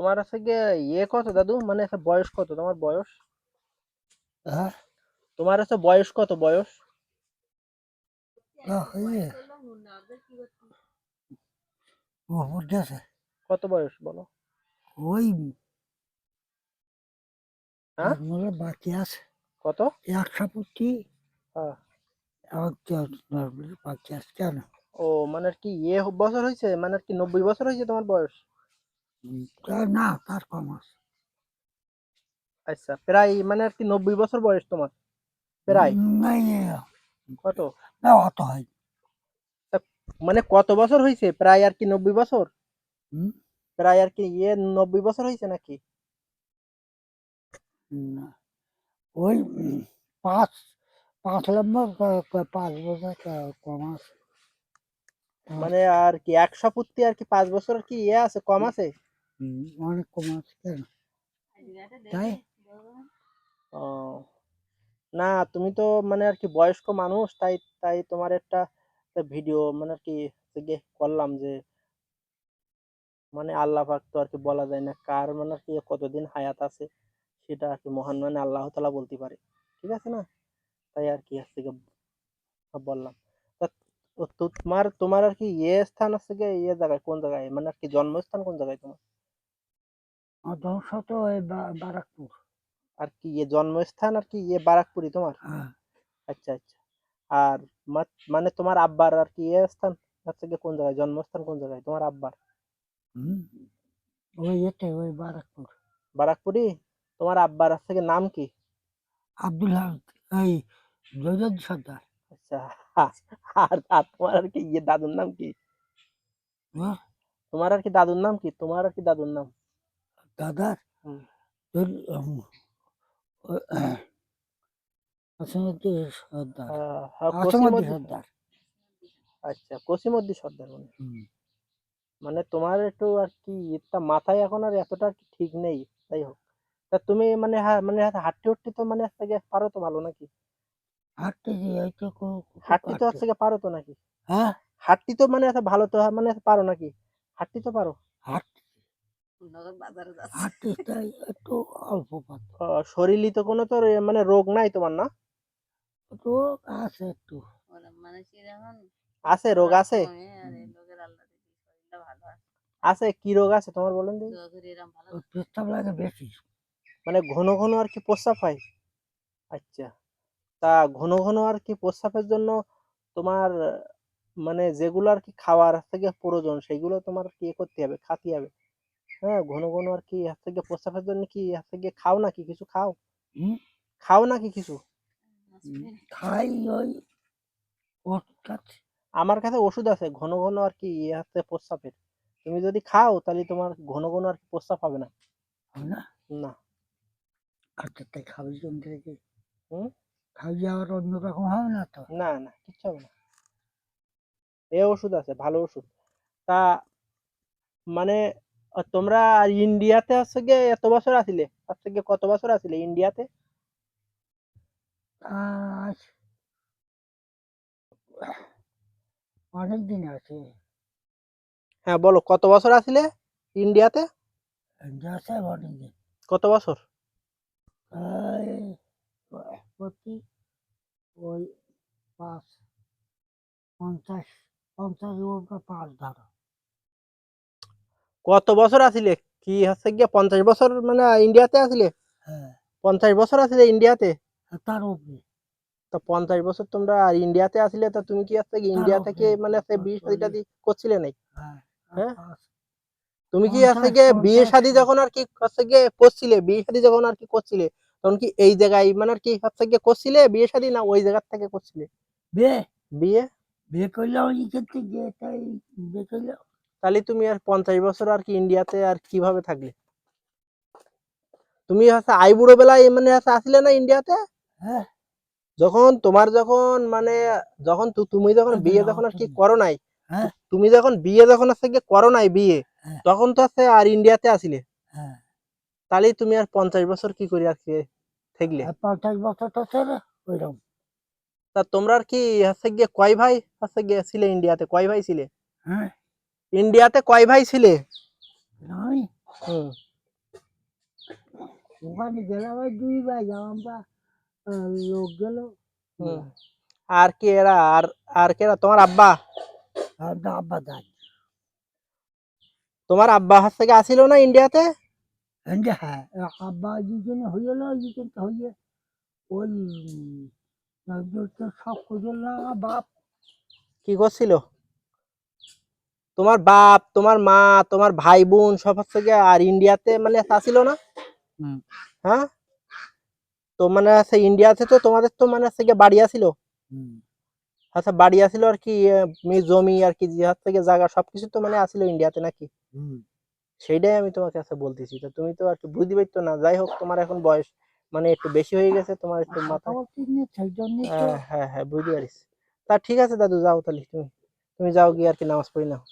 তোমার আছে গিয়ে ইয়ে কত দাদু? মানে বয়স কত? তোমার বয়স? হ্যাঁ? তোমার আছে বয়স কত বয়স? কত বয়স বলো? ওই হ্যাঁ? বাকি আছে। কত? এক সপ্তাহ হ্যাঁ। বাকি আছে কেন? ও মানে আর কি ইয়ে বছর হয়েছে? মানে আর কি নব্বই বছর হয়েছে তোমার বয়স? না তার কম আছে। আচ্ছা প্রায় মানে আর কি নব্বই বছর বয়স তোমার? প্রায়? কত? না অত হয়। মানে কত বছর হয়েছে প্রায় আর কি নব্বই বছর? প্রায় আর কি ইয়ে নব্বই বছর হয়েছে নাকি? ওই পাঁচ পাঁচ নম্বর পাঁচ বছর কম আছে। মানে আর কি একশো ফুটতে আর কি পাঁচ বছর কি ইয়ে আছে কম আছে? অনেক কম আছে তাই? ও। না, তুমি তো মানে আর কি বয়স্ক মানুষ, তাই তাই তোমার একটা ভিডিও মানে আর কি করলাম যে মানে আল্লাহ পাক তো আর কি বলা যায় না কার মানে আর কি কতদিন হায়াত আছে, সেটা আর কি মহান মানে আল্লাহ তালা বলতে পারে। ঠিক আছে না? তাই আর কি আজ থেকে বললাম। তোমার তোমার আর কি ইয়ে স্থান আছে ইয়ে জায়গায়, কোন জায়গায়? মানে আর কি জন্মস্থান কোন জায়গায় তোমার? আমার ধ্বংস তো ওই বা- বারাকপুর। আর কি ইয়ে জন্মস্থান আর কি ইয়ে বারাকপুরি তোমার? হ্যাঁ। আচ্ছা আচ্ছা। আর মা- মানে তোমার আব্বার আর কি ইয়ে স্থান? হচ্ছে গিয়ে কোন জায়গায়? জন্মস্থান কোন জায়গায়? তোমার আব্বার? হুম, ওই এতে ওই বারাকপুর। বারাকপুরি তোমার আব্বার হচ্ছে গিয়ে নাম কি? আব্দুল হামিদ এই জয়দ সর্দার। আচ্ছা আর আর তোমার আর কি ইয়ে দাদুর নাম কি? হ্যাঁ, তোমার আর কি দাদুর নাম কি? তোমার আর কি দাদুর নাম? দাদার তোর সর্দার। হ্যাঁ, সর্দার। আচ্ছা সর্দার মানে? মানে তোমার একটু আর কি মাথায় এখন আর এতটা ঠিক নেই তাই হোক। তা তুমি মানে হ্যাঁ মানে হাঁটতে উঠতে তো মানে গিয়ে পারো তো ভালো নাকি? হাঁটতে তো। হচ্ছে পারো তো নাকি? হ্যাঁ। হাঁটতে তো মানে ভালো তো মানে পারো নাকি? হাঁটতে তো পারো। হাঁটতে হাঁটতে একটু অল্প পাত শরীরই তো কোনো তো মানে রোগ নাই তোমার না? তো আছে একটু। আছে রোগ আছে? আছে। কি রোগ আছে তোমার বলেন লাগে বেশি। মানে ঘন ঘন আর কি প্রস্রাব হয়? আচ্ছা। তা ঘন ঘন আর কি প্রস্রাবের জন্য তোমার মানে যেগুলো আর কি খাওয়ার থেকে প্রয়োজন সেগুলো তোমার কি করতে হবে? খাতে হবে? হ্যাঁ ঘন ঘন আর কি হাত থেকে প্রস্রাবের জন্য কি হাত থেকে খাও নাকি? কিছু খাও? হুম? খাও নাকি কিছু? খাই ওই আমার কাছে ওষুধ আছে ঘন ঘন আর কি ইয়ে হচ্ছে প্রস্রাবের। তুমি যদি খাও তাহলে তোমার ঘন ঘন আর কি প্রস্রাব হবে না। না? না। আচ্ছা তাই খাবি রেখে হুম? খাবি আবার অন্যরকম হবে না তো? না না কিচ্ছু হবে না। এ ওষুধ আছে ভালো ওষুধ। তা মানে তোমরা ইন্ডিয়াতে হচ্ছে গিয়ে এত বছর আছিলে? হচ্ছে গিয়ে কত বছর আছিলে ইন্ডিয়াতে? আজ অনেক দিন আছে। হ্যাঁ বলো কত বছর আছিলে ইন্ডিয়াতে? যাচ্ছে অনেক দিন। কত বছর? ওই পাঁচ পঞ্চাশ পঞ্চাশ পাঁচ ধরো। কত বছর আছিলে কি হচ্ছে গিয়ে পঞ্চাশ বছর মানে ইন্ডিয়াতে আছিলে হ্যাঁ। পঞ্চাশ বছর আছিলে ইন্ডিয়াতে? তার উপরে। তো পঞ্চাশ বছর তোমরা আর ইন্ডিয়াতে আসলে তা তুমি কি হচ্ছে ইন্ডিয়া থেকে মানে তার বিয়ে। শাদিটা করছিলে নাই হ্যাঁ হ্যাঁ? তুমি কি হচ্ছে গিয়ে বিয়ে। শাদী যখন আর কি হচ্ছে গিয়ে করছিলে? বিয়ে শাদী যখন আর কি করছিলে? তখন কি এই জায়গায় মানে আর কি হচ্ছে গিয়ে করছিলে বিয়ে শাদী না ওই জায়গার থেকে করছিলে? বিয়ে? বিয়ে? বিয়ে করলেও এখান থেকে তাই বিয়ে করলেও তাহলে তুমি আর পঞ্চাশ বছর আর কি ইন্ডিয়াতে আর কীভাবে থাকলে? তুমি হচ্ছে আই বুড়ো বেলায় মানে হচ্ছে আসলে না ইন্ডিয়াতে হ্যাঁ। যখন তোমার যখন মানে যখন তুমি যখন বিয়ে যখন আর কি করো নাই হ্যাঁ। তুমি যখন বিয়ে যখন গিয়ে করো নাই বিয়ে হ্যাঁ। তখন তো হচ্ছে আর ইন্ডিয়াতে আসলে। হ্যাঁ। তাহলে তুমি আর পঞ্চাশ বছর কি করে আর কি থাকলে পঞ্চাশ বছর তো ওইরকম। তা তোমরা আর কি হচ্ছে গিয়ে কয় ভাই হচ্ছে গিয়ে ছিলে ইন্ডিয়াতে কয় ভাই ছিলে? হ্যাঁ। ইন্ডিয়াতে কয় ভাই ছিলে? হুম। ওখানে গেলাম ওই দুই ভাই আমরা আহ, লোক গেল। হুম। আর কি এরা? আর আর কে এরা? তোমার আব্বা? আর আব্বা দাঁড় তোমার আব্বা হচ্ছে কি আসিল না ইন্ডিয়াতে? হ্যাঁ হ্যাঁ আব্বা দুজনে হয়ে গেল দুজন হয়ে ওই সব করল না বাপ। কি করছিল? তোমার বাপ তোমার মা তোমার ভাই বোন সব হচ্ছে গিয়ে আর ইন্ডিয়াতে মানে আসিল না? হ্যাঁ? তো মানে আছে ইন্ডিয়াতে তো তোমাদের তো মানে হচ্ছে গিয়ে বাড়ি আসিল আচ্ছা বাড়ি আসিল আর কি জমি আর কি হচ্ছে গিয়ে জায়গা সবকিছু তো মানে আসিল ইন্ডিয়াতে নাকি? হুম। সেইটাই আমি তোমার কাছে বলতেছি। তো তুমি তো আর কি বুঝতে পারতো না। যাই হোক তোমার এখন বয়স মানে একটু বেশি হয়ে গেছে তোমার একটু মাথা জন্যই তো। হ্যাঁ হ্যাঁ হ্যাঁ বুঝতে পারিস। তা ঠিক আছে দাদু যাও তাহলে তুমি। তুমি যাও গিয়ে আর কি নামাজ পড়ি নাও।